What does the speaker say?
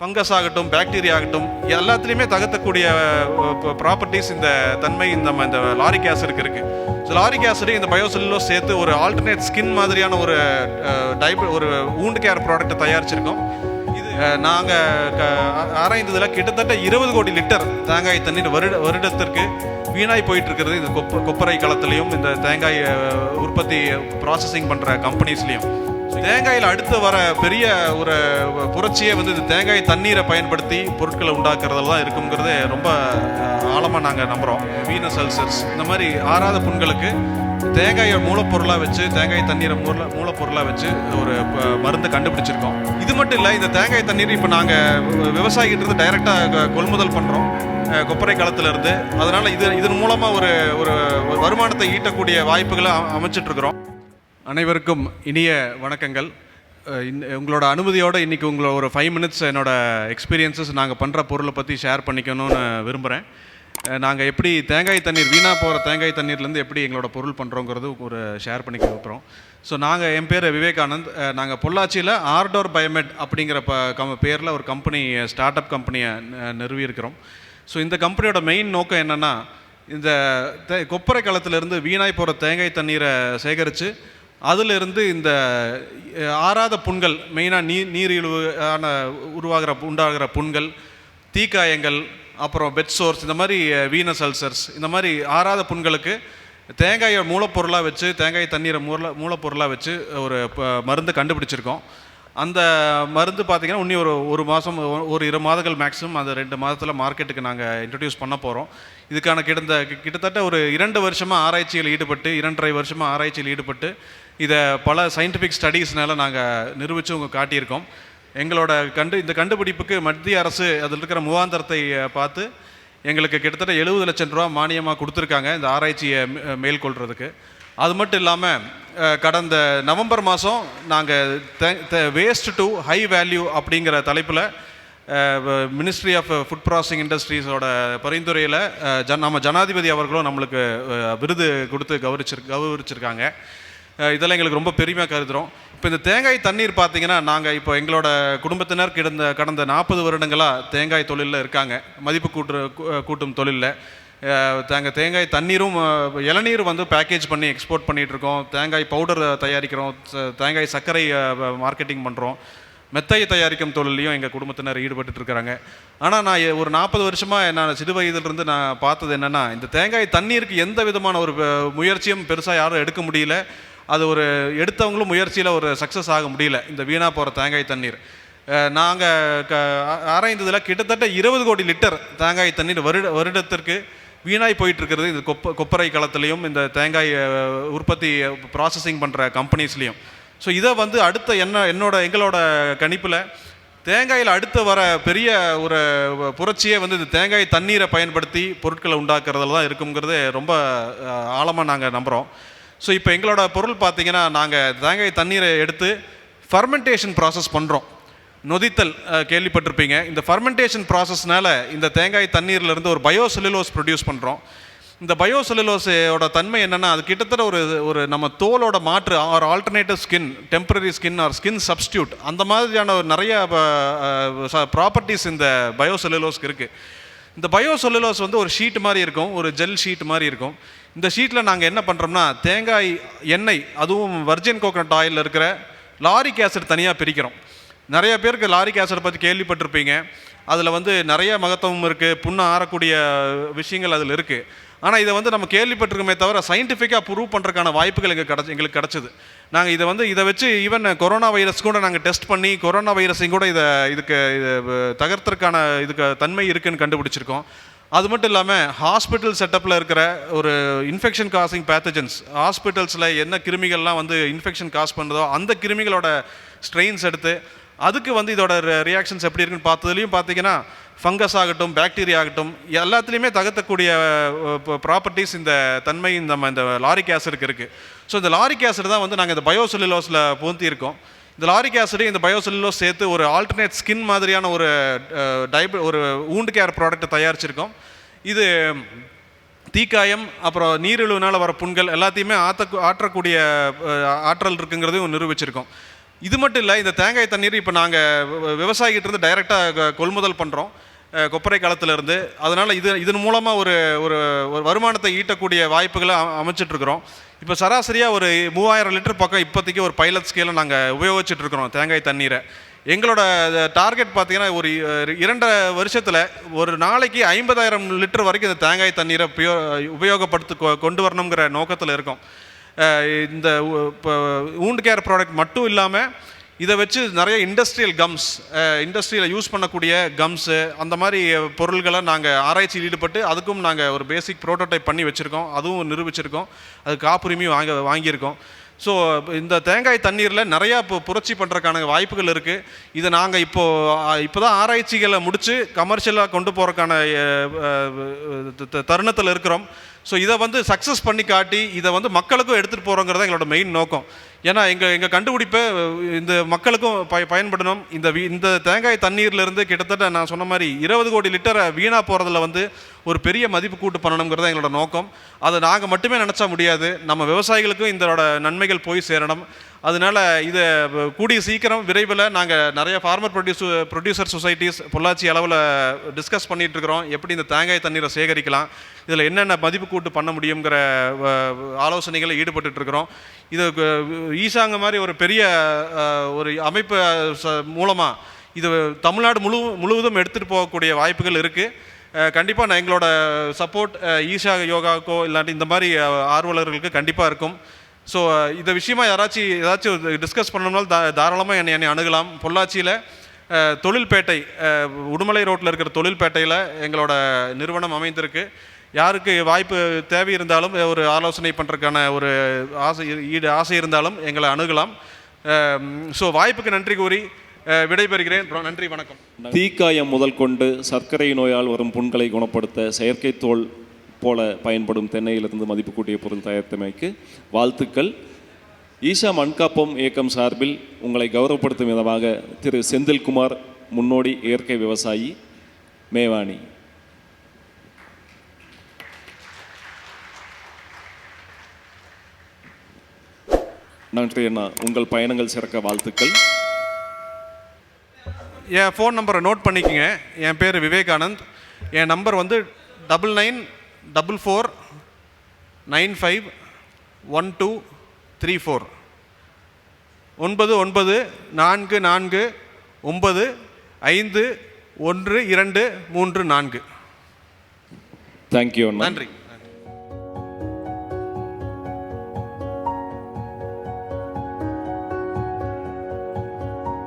Fungus ஆகட்டும் bacteria ஆகட்டும் எல்லாத்துலேயுமே தகர்த்தக்கூடிய ப்ராப்பர்ட்டிஸ் இந்த தன்மை இந்த இந்த லாரிக் ஆசிடுக்கு இருக்குது ஸோ லாரிக் ஆசிடு இந்த பயோசெல்லுலோஸ் சேர்த்து ஒரு ஆல்டர்னேட் ஸ்கின் மாதிரியான ஒரு டைப் ஒரு ஊண்டு கேர் ப்ராடக்ட்டை தயாரிச்சிருக்கோம். இது நாங்கள் ஆராய்ந்ததில் கிட்டத்தட்ட இருபது கோடி லிட்டர் தேங்காய் தண்ணீர் வருட வருடத்திற்கு வீணாய் போயிட்டு இருக்கிறது இந்த கொப்ப கொப்பரை களத்துலையும் இந்த தேங்காய் உற்பத்தி ப்ராசஸிங் பண்ணுற கம்பெனிஸ்லேயும் தேங்காயில் அடுத்து வர பெரிய ஒரு புரட்சியே வந்து இந்த தேங்காய் தண்ணீரை பயன்படுத்தி பொருட்களை உண்டாக்குறதுல தான் இருக்குங்கிறது ரொம்ப ஆழமாக நாங்கள் நம்புகிறோம் வீனஸ் அல்சர்ஸ் இந்த மாதிரி ஆறாத புண்களுக்கு தேங்காயை மூலப்பொருளாக வச்சு தேங்காய் தண்ணீரை மூல மூலப்பொருளாக வச்சு ஒரு மருந்து கண்டுபிடிச்சிருக்கோம். இது மட்டும் இல்லை இந்த தேங்காய் தண்ணீர் இப்போ நாங்கள் விவசாயிகிட்டருந்து டைரெக்டாக கொள்முதல் பண்ணுறோம் கொப்பரை காலத்திலிருந்து. இருந்து இது இதன் மூலமாக ஒரு ஒரு வருமானத்தை ஈட்டக்கூடிய வாய்ப்புகளை அமைச்சிட்ருக்குறோம் அமைச்சிட்டு இருக்கிறோம். அனைவருக்கும் இனிய வணக்கங்கள். உங்களோட அனுமதியோடு இன்றைக்கி உங்களோட ஒரு ஃபைவ் மினிட்ஸ் என்னோடய எக்ஸ்பீரியன்ஸஸ் நாங்கள் பண்ணுற பொருளை பற்றி ஷேர் பண்ணிக்கணும்னு விரும்புகிறேன் நாங்கள் எப்படி தேங்காய் தண்ணீர் வீணாக போகிற தேங்காய் தண்ணீர்லேருந்து எப்படி எங்களோட பொருள் பண்ணுறோங்கிறது ஒரு ஷேர் பண்ணிக்க விரும்புகிறோம் ஸோ நாங்கள் என் பேர் விவேகானந்த். நாங்கள் பொள்ளாச்சியில் ஆர்டோர் பயோமெட் அப்படிங்கிற ப கம் பேரில் ஒரு கம்பெனி ஸ்டார்ட் அப் கம்பெனியை நிறுவியிருக்கிறோம். ஸோ இந்த கம்பெனியோட மெயின் நோக்கம் என்னென்னா இந்த தே கொப்பரை களத்திலிருந்து வீணாய் போகிற தேங்காய் தண்ணீரை சேகரித்து அதிலிருந்து இந்த ஆறாத புண்கள் மெயினாக நீர் நீரிழிவு ஆன உருவாகிற உண்டாகிற புண்கள் தீக்காயங்கள் அப்புறம் பெட் சோர்ஸ் இந்த மாதிரி வீனஸ் அல்சர்ஸ் இந்த மாதிரி ஆறாத புண்களுக்கு தேங்காயை மூலப்பொருளாக வச்சு தேங்காய் தண்ணீரை மூல மூலப்பொருளாக வச்சு ஒரு ப- மருந்து கண்டுபிடிச்சிருக்கோம். அந்த மருந்து பார்த்திங்கன்னா இன்னும் ஒரு ஒரு மாதம் ஒரு இரு மாதங்கள் மேக்ஸிமம் அந்த ரெண்டு மாதத்தில் மார்க்கெட்டுக்கு நாங்கள் இன்ட்ரடியூஸ் பண்ண போகிறோம் இதுக்கான கிடந்த கிட்டத்தட்ட ஒரு இரண்டு வருஷமாக ஆராய்ச்சியில் ஈடுபட்டு இரண்டரை வருஷமாக ஆராய்ச்சியில் ஈடுபட்டு இதை பல சயின்டிஃபிக் ஸ்டடீஸ்னால நாங்கள் நிரூபித்து உங்கள் காட்டியிருக்கோம். எங்களோட கண்டு இந்த கண்டுபிடிப்புக்கு மத்திய அரசு அதில் இருக்கிற முகாந்தரத்தை பார்த்து எங்களுக்கு கிட்டத்தட்ட எழுபது லட்சம் ரூபா மானியமாக கொடுத்துருக்காங்க இந்த ஆராய்ச்சியை மே- அது மட்டும் இல்லாமல் கடந்த நவம்பர் மாதம் நாங்கள் வேஸ்ட் டு ஹை வேல்யூ அப்படிங்கிற தலைப்பில் மினிஸ்ட்ரி ஆஃப் ஃபுட் ப்ராசஸிங் இண்டஸ்ட்ரீஸோட பரிந்துரையில் ஜன் நம்ம ஜனாதிபதி அவர்களும் நம்மளுக்கு விருது கொடுத்து கௌரவிச்சிரு கௌரவிச்சிருக்காங்க. இதெல்லாம் எங்களுக்கு ரொம்ப பெருமையாக கருதுகிறோம் இப்போ இந்த தேங்காய் தண்ணீர் பார்த்தீங்கன்னா நாங்கள் இப்போ எங்களோட குடும்பத்தினர் கிடந்த கடந்த நாற்பது வருடங்களாக தேங்காய் தொழிலில் இருக்காங்க. மதிப்பு கூட்டு கூ- கூட்டும் தொழிலில். தேங்காய் தேங்காய் தண்ணீரும் இளநீர் வந்து பேக்கேஜ் பண்ணி எக்ஸ்போர்ட் பண்ணிகிட்ருக்கோம் தேங்காய் பவுடர் தயாரிக்கிறோம். தேங்காய் சர்க்கரை மார்க்கெட்டிங் பண்ணுறோம் மெத்தை தயாரிக்கும் தொழிலையும் எங்கள் குடும்பத்தினர் ஈடுபட்டு இருக்கிறாங்க ஆனால் நான் ஒரு நாற்பது வருஷமாக நான் சிறு வயதிலிருந்து நான் பார்த்தது என்னென்னா இந்த தேங்காய் தண்ணீருக்கு எந்த விதமான ஒரு முயற்சியும் பெருசாக யாரும் எடுக்க முடியல. அது ஒரு எடுத்தவங்களும் முயற்சியில் ஒரு சக்ஸஸ் ஆக முடியல. இந்த வீணாக போகிற தேங்காய் தண்ணீர். நாங்கள் க ஆராய்ந்ததில் கிட்டத்தட்ட இருபது கோடி லிட்டர் தேங்காய் தண்ணீர் வருட வருடத்திற்கு வீணாய் போயிட்டுருக்கிறது. இந்த கொப்ப கொப்பரை களத்துலேயும் இந்த தேங்காய் உற்பத்தி ப்ராசஸிங் பண்ணுற கம்பெனிஸ்லேயும் ஸோ இதை வந்து அடுத்த என்ன என்னோட எங்களோட கணிப்பில் தேங்காயில் அடுத்து வர பெரிய ஒரு புரட்சியே வந்து இந்த தேங்காய் தண்ணீரை பயன்படுத்தி பொருட்களை உண்டாக்குறதுல தான் இருக்குங்கிறது ரொம்ப ஆழமாக நாங்கள் நம்புகிறோம் ஸோ இப்போ எங்களோட பொருள் பார்த்தீங்கன்னா நாங்கள் தேங்காய் தண்ணீரை எடுத்து ஃபர்மெண்டேஷன் ப்ராசஸ் பண்ணுறோம் நொதித்தல் கேள்விப்பட்டிருப்பீங்க. இந்த ஃபர்மெண்டேஷன் ப்ராசஸ்னால இந்த தேங்காய் தண்ணீர்லேருந்து ஒரு பயோசெல்லுலோஸ் ப்ரொடியூஸ் பண்ணுறோம் இந்த பயோசெல்லுலோஸோட தன்மை என்னென்னா அது கிட்டத்தட்ட ஒரு ஒரு நம்ம தோலோட மாற்று or alternative skin temporary skin or skin substitute அந்த மாதிரியான ஒரு நிறைய ப்ராப்பர்ட்டிஸ் இந்த பயோசெல்லுலோஸ்க்கு இருக்குது இந்த பயோசெல்லுலோஸ் வந்து ஒரு ஷீட் மாதிரி இருக்கும் ஒரு ஜெல் ஷீட் மாதிரி இருக்கும். இந்த ஷீட்டில் நாங்கள் என்ன பண்ணுறோம்னா தேங்காய் எண்ணெய் அதுவும் வர்ஜின் கோகனட் ஆயில் இருக்கிற லாரிக் ஆசிட் தனியாக பிரிக்கிறோம். நிறைய பேருக்கு லாரிக் ஆசிட் பற்றி கேள்விப்பட்டிருப்பீங்க. அதில் வந்து நிறைய மகத்துவம் இருக்குது புண்ணு ஆறக்கூடிய விஷயங்கள் அதில் இருக்குது ஆனால் இதை வந்து நம்ம கேள்விப்பட்டிருக்கோமே தவிர சயின்டிஃபிக்காக ப்ரூவ் பண்ணுறதுக்கான வாய்ப்புகள் எங்களுக்கு கிடச்சி எங்களுக்கு கிடச்சிது. நாங்கள் இதை வந்து இதை வச்சு ஈவன் கொரோனா வைரஸ் கூட நாங்கள் டெஸ்ட் பண்ணி கொரோனா வைரஸையும் கூட இதை இதுக்கு இது தகர்த்தறதுக்கான இதுக்கு தன்மை இருக்குன்னு கண்டுபிடிச்சிருக்கோம். அது மட்டும் இல்லாமல் ஹாஸ்பிட்டல் செட்டப்பில் இருக்கிற ஒரு இன்ஃபெக்ஷன் காசிங் பேத்தஜன்ஸ் ஹாஸ்பிட்டல்ஸில் என்ன கிருமிகள்லாம் வந்து இன்ஃபெக்ஷன் காஸ் பண்ணுதோ அந்த கிருமிகளோட ஸ்ட்ரெயின்ஸ் எடுத்து அதுக்கு வந்து இதோட ரியாக்ஷன்ஸ் எப்படி இருக்குன்னு பார்த்ததுலையும் பார்த்தீங்கன்னா ஃபங்கஸ் ஆகட்டும் பாக்டீரியா ஆகட்டும் எல்லாத்துலேயுமே தகர்த்தக்கூடிய ப்ராப்பர்ட்டிஸ் இந்த தன்மை நம்ம இந்த லாரிக் ஆசிடுக்கு இருக்குது ஸோ இந்த லாரிக் ஆசிட் தான் வந்து நாங்கள் இந்த பயோசெல்லுலோஸில் பூந்தியிருக்கோம் இந்த லாரிக் ஆசிடையும் இந்த பயோசெல்லுலோஸ் சேர்த்து ஒரு ஆல்டர்னேட் ஸ்கின் மாதிரியான ஒரு டைப் ஒரு ஊண்டு கேர் ப்ராடக்ட்டை தயாரிச்சிருக்கோம். இது தீக்காயம் அப்புறம் நீரிழிவுனால் வர புண்கள் எல்லாத்தையுமே ஆத்த ஆற்றக்கூடிய ஆற்றல் இருக்குங்கிறதையும் நிரூபிச்சிருக்கோம். இது மட்டும் இல்லை இந்த தேங்காய் தண்ணீர் இப்போ நாங்கள் விவசாயிகிட்டேருந்து டைரெக்டாக கொள்முதல் பண்ணுறோம் கொப்பரை களத்திலிருந்து அதனால் இது இதன் மூலமாக ஒரு ஒரு ஒரு வருமானத்தை ஈட்டக்கூடிய வாய்ப்புகளை அமைச்சிட்ருக்குறோம். அமைச்சிட்டு இருக்கிறோம் இப்போ சராசரியாக ஒரு மூவாயிரம் லிட்டர் பக்கம் இப்போதைக்கு ஒரு பைலட் ஸ்கேலில் நாங்கள் உபயோகிச்சுட்ருக்குறோம் தேங்காய் தண்ணீரை. எங்களோட டார்கெட் பார்த்தீங்கன்னா ஒரு அஹ், இரண்டரை வருஷத்தில் ஒரு நாளைக்கு ஐம்பதாயிரம் லிட்டர் வரைக்கும் இந்த தேங்காய் தண்ணீரை உபயோ உபயோகப்படுத்து கொ- கொண்டு வரணுங்கிற நோக்கத்தில் இருக்கோம். இந்த இப்போ ஊண்டு கேர் ப்ராடக்ட் மட்டும் இல்லாமல் இதை வச்சு நிறைய இண்டஸ்ட்ரியல் கம்ஸ் இண்டஸ்ட்ரியில் யூஸ் பண்ணக்கூடிய கம்ஸு அந்த மாதிரி பொருள்களை நாங்கள் ஆராய்ச்சியில் ஈடுபட்டு அதுக்கும் நாங்கள் ஒரு பேசிக் ப்ரோட்டோடைப் பண்ணி வச்சுருக்கோம். அதுவும் நிரூபிச்சிருக்கோம். அது காப்புரிமையும் வாங்க வாங்கியிருக்கோம். ஸோ இந்த தேங்காய் தண்ணீரில் நிறையா இப்போ புரட்சி பண்ணுறதுக்கான வாய்ப்புகள் இருக்குது இதை நாங்கள் இப்போது இப்போ தான் ஆராய்ச்சிகளை முடித்து கமர்ஷியலாக கொண்டு போகிறதுக்கான தருணத்தில் இருக்கிறோம். ஸோ இதை வந்து சக்ஸஸ் பண்ணி காட்டி இதை வந்து மக்களுக்கும் எடுத்துகிட்டு போகிறோங்கிறது எங்களோட மெயின் நோக்கம். ஏன்னா எங்கள் எங்கள் கண்டுபிடிப்பை இந்த மக்களுக்கும் பய பயன்படணும். இந்த வீ- இந்த தேங்காய் தண்ணீர்லேருந்து கிட்டத்தட்ட நான் சொன்ன மாதிரி இருபது கோடி லிட்டரை வீணாக போகிறதுல வந்து ஒரு பெரிய மதிப்பு கூட்டு பண்ணணுங்கிறது எங்களோட நோக்கம். அதை நாங்கள் மட்டுமே நினச்சா முடியாது. நம்ம விவசாயிகளுக்கும் இதோட நன்மைகள் போய் சேரணும். அதனால இதை கூடிய சீக்கிரம் விரைவில் நாங்கள் நிறைய farmer produce producer societies Pollachi அளவில் டிஸ்கஸ் பண்ணிகிட்ருக்குறோம் இருக்கிறோம் எப்படி இந்த தேங்காய் தண்ணீரை சேகரிக்கலாம் இதில் என்னென்ன மதிப்பு கூட்டு பண்ண முடியுங்கிற அஹ், ஆலோசனைகளை ஈடுபட்டுட்ருக்குறோம் இது ஈசாங்க மாதிரி ஒரு பெரிய ஒரு அமைப்பு மூலமாக இது தமிழ்நாடு முழு முழுவதும் எடுத்துகிட்டு போகக்கூடிய வாய்ப்புகள் இருக்குது கண்டிப்பாக நான் எங்களோட சப்போர்ட் ஈஷா யோகாக்கோ இல்லாட்டி இந்த மாதிரி ஆர்வலர்களுக்கு கண்டிப்பாக இருக்கும். ஸோ uh, இந்த விஷயமா யாராச்சும் ஏதாச்சும் டிஸ்கஸ் பண்ணணும்னாலும் தா தாராளமாக என்னை என்னை அணுகலாம். பொள்ளாச்சியில் தொழில்பேட்டை உடுமலை ரோட்டில் இருக்கிற தொழில்பேட்டையில் எங்களோட நிறுவனம் அமைந்திருக்கு. யாருக்கு வாய்ப்பு தேவை இருந்தாலும் ஒரு ஆலோசனை பண்ணுறதுக்கான ஒரு ஆசை ஈடு ஆசை இருந்தாலும் எங்களை அணுகலாம். ஸோ வாய்ப்புக்கு நன்றி கூறி விடைபெறுகிறேன். நன்றி வணக்கம். தீக்காயம் முதல் கொண்டு சர்க்கரை நோயால் வரும் புண்களை குணப்படுத்த செயற்கை தோல் போல பயன்படும் தென்னையிலிருந்து மதிப்பு கூட்டிய பொருள் தயாரித்தமைக்கு வாழ்த்துக்கள். ஈஷா மண்காப்பம் இயக்கம் சார்பில் உங்களை கௌரவப்படுத்தும் விதமாக திரு செந்தில்குமார் முன்னோடி இயற்கை விவசாயி மேவாணி. நன்றி அண்ணா. உங்கள் பயணங்கள் சிறக்க வாழ்த்துக்கள். என் ஃபோன் நம்பரை நோட் பண்ணிக்கோங்க. என் பேர் விவேகானந்த். என் நம்பர் வந்து double nine double four nine five one two three four ஒன்பது ஒன்பது நான்கு நான்கு ஒன்பது ஐந்து ஒன்று இரண்டு மூன்று நான்கு. தேங்க்யூ நன்றி.